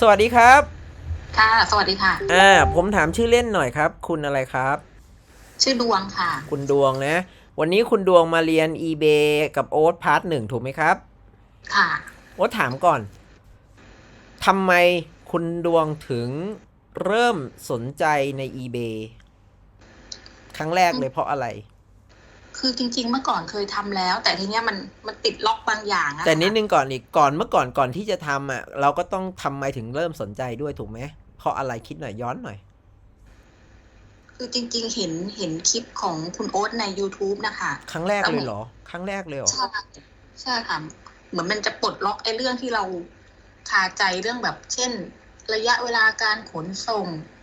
สวัสดีครับ ค่ะ สวัสดีค่ะ อ่า ผมถามชื่อเล่นหน่อยครับ คุณอะไรครับ ชื่อดวงค่ะ คุณดวงนะ วันนี้คุณดวงมาเรียน eBay กับโอ๊ตพาร์ทหนึ่งถูกไหมครับ ค่ะ โอ๊ตถามก่อน ทำไมคุณดวงถึงเริ่มสนใจใน eBay ครั้งแรกเลยเพราะอะไร คือจริง ๆ เมื่อก่อนเคยทำแล้ว แต่ทีเนี้ยมันมันติดล็อกบางอย่างอะแต่นิดค่ะนึงก่อนอีกก่อนเมื่อก่อนก่อนที่จะทำอะ เราก็ต้องทำไมถึงเริ่มสนใจด้วยถูกไหมเพราะอะไรคิดหน่อยย้อนหน่อย คือจริง ๆ เห็นเห็นคลิปของคุณโอ๊ตใน YouTube นะคะ ครั้งแรกเลยเหรอ ครั้งแรกเลยเหรอ ใช่ใช่ค่ะ เหมือนมันจะปลดล็อกไอ้เรื่องที่เราคาใจเรื่องแบบ เช่น ระยะเวลาการขนส่งอ่า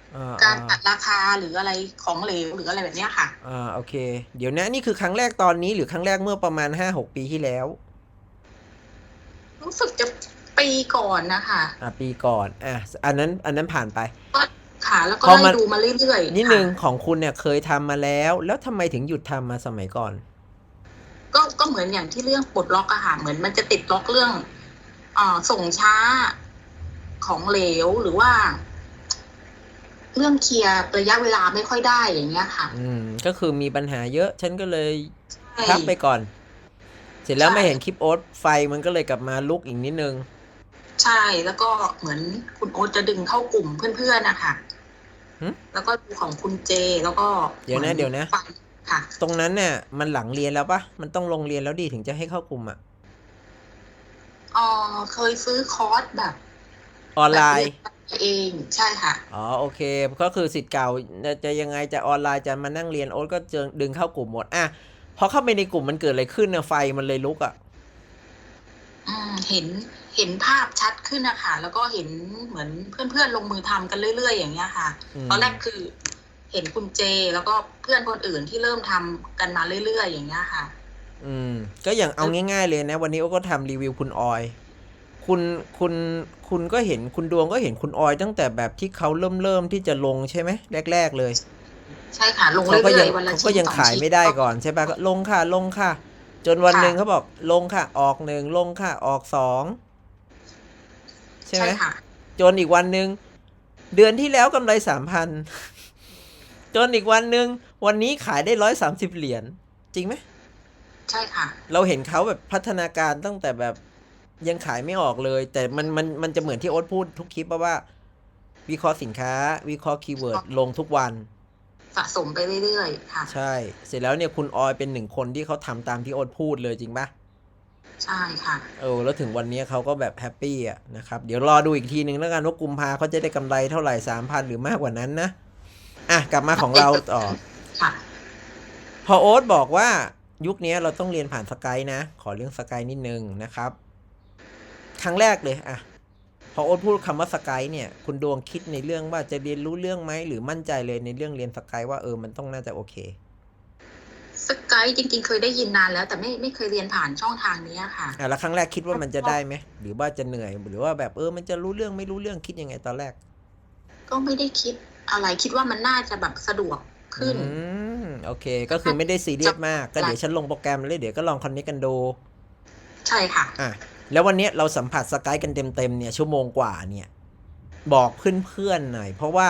การอ่าตัดราคาหรืออะไรของเหลวหรืออะไรแบบเนี้ยค่ะ อ่าโอเค เดี๋ยวนะนี่คือครั้งแรกตอนนี้หรือครั้งแรกเมื่อประมาณห้าหกปีที่แล้ว รู้สึกจะปีก่อนนะคะอ่าปีก่อนอะอันนั้นอันนั้นผ่านไป ก็ค่ะแล้วก็พอไล่มาดูมาเรื่อยๆนิดค่ะนึงของคุณเนี่ยเคยทำมาแล้ว แล้วทำไมถึงหยุดทำมาสมัยก่อน ก็ก็เหมือนอย่างที่เรื่องปลดล็อกอะค่ะเหมือนมันจะติดล็อกเรื่องอ่าส่งช้าของเหลวหรือว่า เรื่องเคลียร์ระยะเวลาไม่ค่อยได้อย่างเงี้ยค่ะ อืม ก็คือมีปัญหาเยอะ ฉันก็เลยใช่พักไปก่อน เสร็จแล้วใช่ไม่เห็นคลิปโอ๊ตไฟมันก็เลยกลับมาลุกอีกนิดนึง ใช่แล้วก็เหมือนคุณโอ๊ตจะดึงเข้ากลุ่มเพื่อนๆนะคะหึ แล้วก็ดูของคุณเจแล้วก็เดี๋ยวนะหมือเดี๋ยวนะ ฟังค่ะ ตรงนั้นเนี่ยมันหลังเรียนแล้วปะมันต้องลงเรียนแล้วดีถึงจะให้เข้ากลุ่มอะอ๋อเคยซื้อคอร์สแบบออนไลน์ แบบ เรียนเองใช่ค่ะอ๋อโอเค ก็คือสิทธิ์เก่าจะจะยังไงจะออนไลน์จะมานั่งเรียนโอ๊ตก็เจอดึงเข้ากลุ่มหมดอะพอเข้าไปในกลุ่มมันเกิดอะไรขึ้นนะไฟมันเลยลุกอะอืมเห็นเห็นภาพชัดขึ้นนะคะแล้วก็เห็นเหมือนเพื่อนๆลงมือทำกันเรื่อย ๆ อย่างเงี้ยค่ะอืมตอนแรกคือ เห็นคุณเจแล้วก็เพื่อนคนอื่นที่เริ่มทำกันมาเรื่อยๆอย่างเงี้ยค่ะ อืม ก็อย่างเอาง่าย ๆ เลยนะ วันนี้โอ๊ตก็ทำรีวิวคุณออย คุณคุณคุณก็เห็นคุณดวงก็เห็นคุณออยตั้งแต่แบบที่เขาเริ่มเริ่มที่จะลงใช่ไหมแรก ๆ เลย ใช่ค่ะลงเขาก็เรื่ยัอยๆวันละเขาชิ้นก็ยังสอขายชิ้นไม่ได้ก่อนใช่ปะก็ลงค่ะลงค่ะ จนวันค่ะหนึ่งเขาบอกลงค่ะ ออกหนึ่งลงค่ะ ออกสองใช่ไหมค่ะจนอีกวันหนึ่งเดือนที่แล้วกำไรสามพันจนอีกวันหนึ่งวันนี้ขายได้ร้อยสามสิบเหรียญจริงไหมใช่ค่ะ เราเห็นเขาแบบพัฒนาการตั้งแต่แบบ ยังขายไม่ออกเลย แต่มันมันมันจะเหมือนที่โอ๊ตพูดทุกคลิปว่า วิเคราะห์สินค้า วิเคราะห์คีย์เวิร์ดลงทุกวัน สะสมไปเรื่อยๆค่ะ ใช่ เสร็จแล้วเนี่ยคุณออยเป็นหนึ่งคนที่เขาทำตามที่โอ๊ตพูดเลยจริงปะใช่ค่ะเออแล้วถึงวันนี้เขาก็แบบแฮปปี้อะนะครับ เดี๋ยวรอดูอีกทีหนึ่งแล้วกันว่ากุมภาเขาจะได้กำไรเท่าไหร่สามพันหรือมากกว่านั้นนะอะกลับมาของเราต่อค่ะพอโอ๊ตบอกว่ายุคนี้เราต้องเรียนผ่านสกายนะ ขอเรื่องสกายนิดนึงนะครับ ครั้งแรกเลยอะพอโอ๊ตพูดคำว่าสกายเนี่ย คุณดวงคิดในเรื่องว่าจะเรียนรู้เรื่องไหมหรือมั่นใจเลยในเรื่องเรียนสกายว่าเออมันต้องน่าจะโอเคสกายจริงๆ เคยได้ยินนานแล้ว แต่ไม่ไม่เคยเรียนผ่านช่องทางนี้ค่ะอะแล้วครั้งแรกคิดว่ามันจะได้ไหมหรือว่าจะเหนื่อยหรือว่าแบบเออมันจะรู้เรื่องไม่รู้เรื่องคิดยังไงตอนแรก ก็ไม่ได้คิดอะไรคิดว่ามันน่าจะแบบสะดวกขึ้นอืมโอเค ก็คือไม่ได้ซีเรียสมากก็เดี๋ยวฉันลงโปรแกรมเลยเดี๋ยวก็ลองคอนเนคกันดูใช่ค่ะอะ แล้ววันนี้เราสัมผัสสกายกันเต็มๆเนี่ยชั่วโมงกว่าเนี่ย บอกเพื่อนๆหน่อย เพราะว่า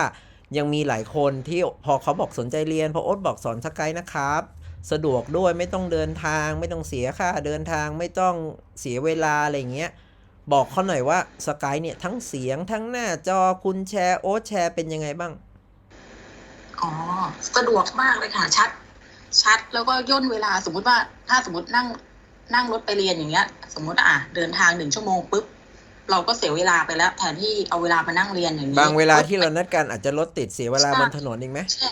ยังมีหลายคนที่พอเขาบอกสนใจเรียนพอโอ๊ตบอกสอนสกายนะครับ สะดวกด้วยไม่ต้องเดินทาง ไม่ต้องเสียค่าเดินทางไม่ต้องเสียเวลาอะไรเงี้ยบอกเขาหน่อยว่าสกายเนี่ยทั้งเสียงทั้งหน้าจอคุณแชร์โอ๊ตแชร์เป็นยังไงบ้างอ๋อสะดวกมากเลยค่ะชัด ชัดแล้วก็ย่นเวลาสมมุติว่าถ้าสมมตินั่ง นั่งรถไปเรียนอย่างเงี้ย สมมติอะเดินทางหนึ่งชั่วโมงปุ๊บเราก็เสียเวลาไปแล้วแทนที่เอาเวลามานั่งเรียนอย่างนี้บางเวลาที่เรานัดกันอาจจะรถติดเสียเวลาบนถนนอีกไหมใช่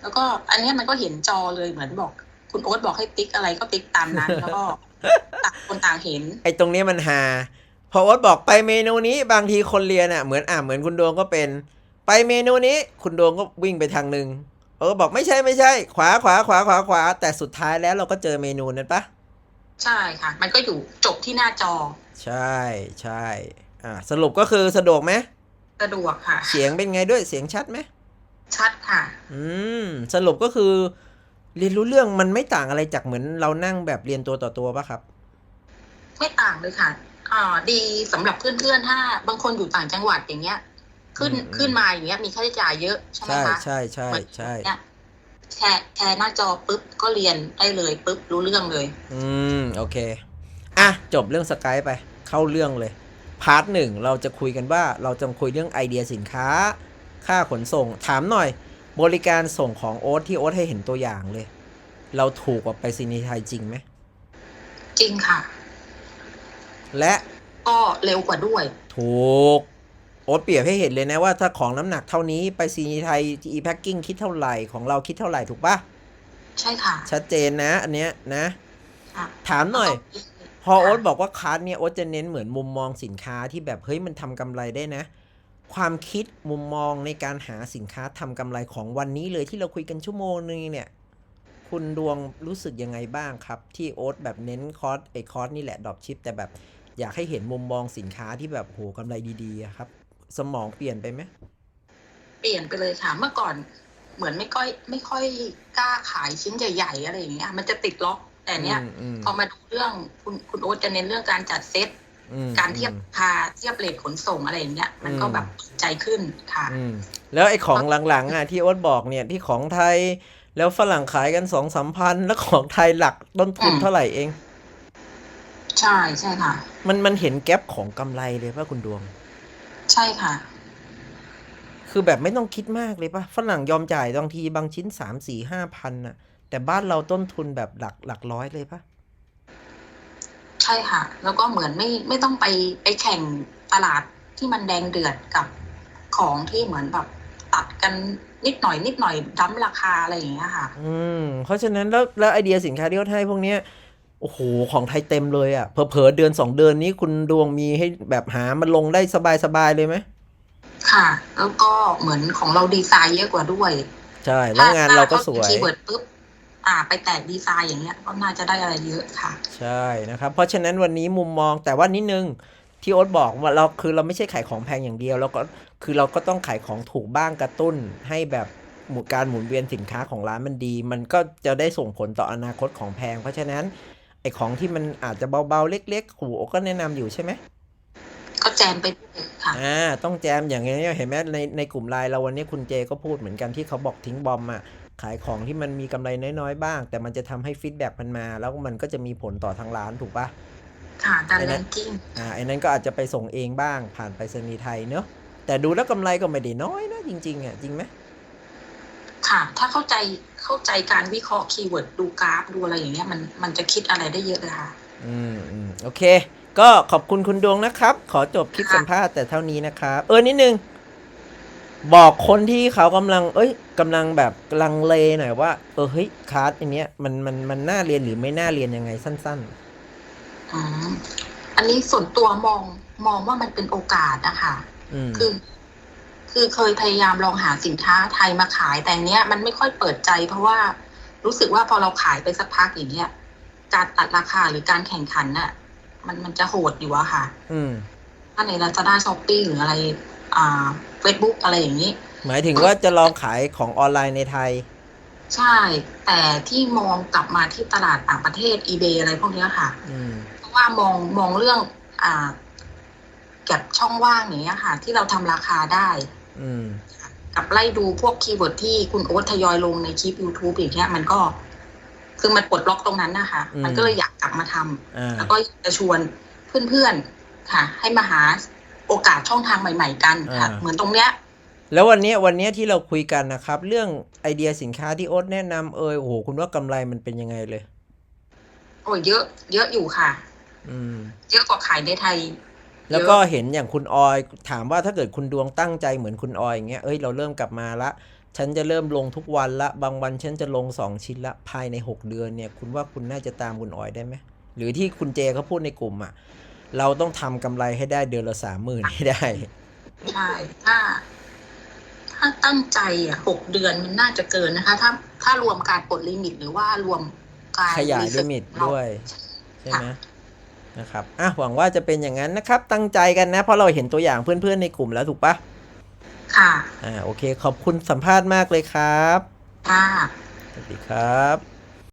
แล้วก็อันเนี้ยมันก็เห็นจอเลยเหมือนบอก คุณโอ๊ตบอกให้ติ๊กอะไรก็ติ๊กตามนั้นแล้วก็ต่างคนต่างเห็น ไอ้ตรงเนี้ยมันหาพอโอ๊ตบอกไปเมนูนี้บางทีคนเรียนอะเหมือนอะเหมือนคุณดวงก็เป็น ไปเมนูนี้ คุณดวงก็วิ่งไปทางหนึ่งเออบอกไม่ใช่ไม่ใช่ ขวาขวาขวาขวาขวาแต่สุดท้ายแล้วเราก็เจอเมนูนั้นปะ ใช่ค่ะ มันก็อยู่จบที่หน้าจอ ใช่ใช่อ่าสรุปก็คือสะดวกไหมสะดวกค่ะ เสียงเป็นไงด้วยเสียงชัดไหมชัดค่ะ อืมสรุปก็คือ เรียนรู้เรื่องมันไม่ต่างอะไรจากเหมือนเรานั่งแบบเรียนตัวต่อตัวปะครับ ไม่ต่างเลยค่ะอ่าดีสำหรับเพื่อนๆถ้า บางคนอยู่ต่างจังหวัดอย่างเงี้ย ขึ้นอืมอืม ขึ้นมาอย่างเงี้ยมีค่าใช้จ่ายเยอะใช่ไหมใช่คะใช่ใช่เหมือนใช่เนี่ย แชร์แชร์หน้าจอปุ๊บก็เรียนได้เลยปุ๊บรู้เรื่องเลย อืม โอเค อะ จบเรื่องสกายไป เข้าเรื่องเลย พาร์ทหนึ่งเราจะคุยกันว่า เราจะคุยเรื่องไอเดียสินค้า ค่าขนส่ง ถามหน่อย บริการส่งของโอ๊ตที่โอ๊ตให้เห็นตัวอย่างเลย เราถูกกว่าไปซีนีย์ไทยจริงไหม จริงค่ะ และก็เร็วกว่าด้วย ถูกโอ๊ตเปรียบให้เห็นเลยนะว่าถ้าของน้ำหนักเท่านี้ไปซีนีย์ไทย e packing คิดเท่าไหร่ของเราคิดเท่าไหร่ถูกปะใช่ค่ะ ชัดเจนนะ อันเนี้ยนะ ค่ะถามหน่อยแล้วก็พอโอ๊ตบอกว่าคาร์ดเนี่ยโอ๊ตจะเน้นเหมือนมุมมองสินค้าที่แบบเฮ้ยมันทำกำไรได้นะ ความคิดมุมมองในการหาสินค้าทำกำไรของวันนี้เลยที่เราคุยกันชั่วโมงนึงเนี่ย คุณดวงรู้สึกยังไงบ้างครับ ที่โอ๊ตแบบเน้นคอร์สไอคอร์สนี่แหละดรอปชิป แต่แบบอยากให้เห็นมุมมองสินค้าที่แบบโหกำไรดีๆอะครับ สมองเปลี่ยนไปไหมเปลี่ยนไปเลยค่ะเมื่อก่อนเหมือนไม่ค่อย ไม่ค่อยกล้าขายชิ้นใหญ่ ๆ อะไรอย่างเงี้ย มันจะติดล็อกแต่เนี้ยอืมอืมพอมาดูเรื่องคุณคุณโอ๊ตจะเน้นเรื่องการจัดเซตอืมการเทียบราคาเทียบเลทขนส่งอะไรอย่างเงี้ยมันก็อืมแบบใจขึ้นค่ะอืมแล้วไอ้ของหลังๆอะที่โอ๊ตบอกเนี่ยที่ของไทยแล้วฝรั่งขายกันสองสามพันแล้วของไทยหลักต้นทุนอืมเท่าไหร่เอง ใช่ใช่ค่ะ มันมันเห็นแก๊ปของกำไรเลยป่ะคุณดวง ใช่ค่ะ คือแบบไม่ต้องคิดมากเลยป่ะฝรั่งยอมจ่ายบางทีบางชิ้นสามสี่ห้าพันน่ะ แต่บ้านเราต้นทุนแบบหลักหลักร้อยเลยป่ะใช่ค่ะ แล้วก็เหมือนไม่ไม่ต้องไปไปแข่งตลาดที่มันแดงเดือดกับของที่เหมือนแบบตัดกันนิดหน่อยนิดหน่อยดั้มราคาอะไรอย่างเงี้ยค่ะ อืม เพราะฉะนั้นแล้วแล้วไอเดียสินค้าที่เขาให้พวกเนี้ย โอ้โห ของไทยเต็มเลยอะเผลอๆเดือนสองเดือนนี้คุณดวงมีให้แบบหามันลงได้สบายๆเลยไหมค่ะ แล้วก็เหมือนของเราดีไซน์เยอะกว่าด้วย ใช่ แล้วงานเราก็สวยคีย์เวิร์ดปุ๊บอ่าไปแตกดีไซน์อย่างเงี้ยก็น่าจะได้อะไรเยอะค่ะ ใช่นะครับ เพราะฉะนั้นวันนี้มุมมองแต่ว่านิดนึงที่โอ๊ตบอกว่าเราคือเราไม่ใช่ขายของแพงอย่างเดียวแล้วก็คือเราก็ต้องขายของถูกบ้างกระตุ้น ให้แบบหมู่การหมุนเวียนสินค้าของร้านมันดี มันก็จะได้ส่งผลต่ออนาคตของแพง เพราะฉะนั้น ไอของที่มันอาจจะเบาๆเล็กๆหูโอ๊ตก็แนะนำอยู่ใช่ไหมก็แจมไปด้วยค่ะอ่าต้องแจมอย่างเงี้ยเห็นไหมในในกลุ่มไลน์เราวันนี้คุณเจก็พูดเหมือนกันที่เขาบอกทิ้งบอมอะขายของที่มันมีกำไรน้อยๆบ้าง แต่มันจะทำให้ฟีดแบ็กมันมา แล้วมันก็จะมีผลต่อทางร้านถูกปะค่ะการแรงกิ้งอ่าไอ้นั้นก็อาจจะไปส่งเองบ้างผ่านไปรษณีย์ไทยเนอะแต่ดูแล้วกำไรก็ไม่ได้น้อยนะจริงๆอะจริงไหม ค่ะ ถ้าเข้าใจเข้าใจการวิเคราะห์คีย์เวิร์ดดูกราฟดูอะไรอย่างเงี้ยมันมันจะคิดอะไรได้เยอะเลยค่ะ อืมอืมโอเค ก็ขอบคุณคุณดวงนะครับ ขอจบคลิปค่ะ สัมภาษณ์แต่เท่านี้นะครับ เออนิดนึง บอกคนที่เขากำลัง เอ้ยกำลังแบบลังเลหน่อยว่า เออเฮ้ยคลาสอันเนี้ยมันมันมันน่าเรียนหรือไม่น่าเรียนยังไงสั้น อืมอันนี้ส่วนตัวมองมองว่ามันเป็นโอกาสนะคะ ๆ อืม คือ คือเคยพยายามลองหาสินค้าไทยมาขายแต่เนี้ยมันไม่ค่อยเปิดใจ เพราะว่ารู้สึกว่าพอเราขายไปสักพักอย่างเงี้ยการตัดราคาหรือการแข่งขันน่ะ มันมันจะโหดอยู่อะค่ะ อืมถ้าใน Lazada s h o p e e หรืออะไร อ่า Facebook อะไรอย่างนี้ หมายถึงว่าจะลองขายของออนไลน์ในไทย ใช่ แต่ที่มองกลับมาที่ตลาดต่างประเทศ eBay อะไรพวกเนี้ยค่ะ อืม เพราะว่ามองมองเรื่อง อ่าเก็บช่องว่างอย่างเงี้ยค่ะ ที่เราทำราคาได้อืม กับไล่ดูพวกคีย์เวิร์ดที่คุณโอ๊ตทยอยลงในคลิป YouTube อย่างเงี้ยมันก็ คือมันปลดล็อกตรงนั้นนะคะอืมมันก็เลยอยากกลับมาทำอ่าแล้วก็อยากจะชวนเพื่อนๆค่ะ ให้มาหาโอกาสช่องทางใหม่ ๆ กันค่ะ เหมือนตรงเนี้ยแล้ววันเนี้ยวันเนี้ยที่เราคุยกันนะครับ เรื่องไอเดียสินค้าที่โอ๊ตแนะนำเออโอ้โหคุณว่ากำไรมันเป็นยังไงเลย โอ้ยเยอะ เยอะอยู่ค่ะ อืม เยอะกว่าขายในไทย แล้วก็เห็นอย่างคุณออยถามว่าถ้าเกิดคุณดวงตั้งใจเหมือนคุณออยอย่างเงี้ยเอ้ยเราเริ่มกลับมาละ ฉันจะเริ่มลงทุกวันละ บางวันฉันจะลงสองชิ้นละภายในหกเดือนเนี่ย คุณว่าคุณน่าจะตามคุณออยได้ไหมหรือที่คุณเจเขาพูดในกลุ่มอะเราต้องทำกำไรให้ได้เดือนละสามหมื่นให้ได้ใช่ถ้าถ้าตั้งใจอะหกเดือนมันน่าจะเกินนะคะ ถ้าถ้ารวมการปลดลิมิตหรือว่ารวมการขยายรีเสิลิร์ชมิตของเราด้วยใช่ไหม นะครับอะหวังว่าจะเป็นอย่างนั้นนะครับ ตั้งใจกันนะ เพราะเราเห็นตัวอย่างเพื่อนๆในกลุ่มแล้วถูกปะค่ะอ่าโอเค ขอบคุณสัมภาษณ์มากเลยครับ ค่ะ สวัสดีครับ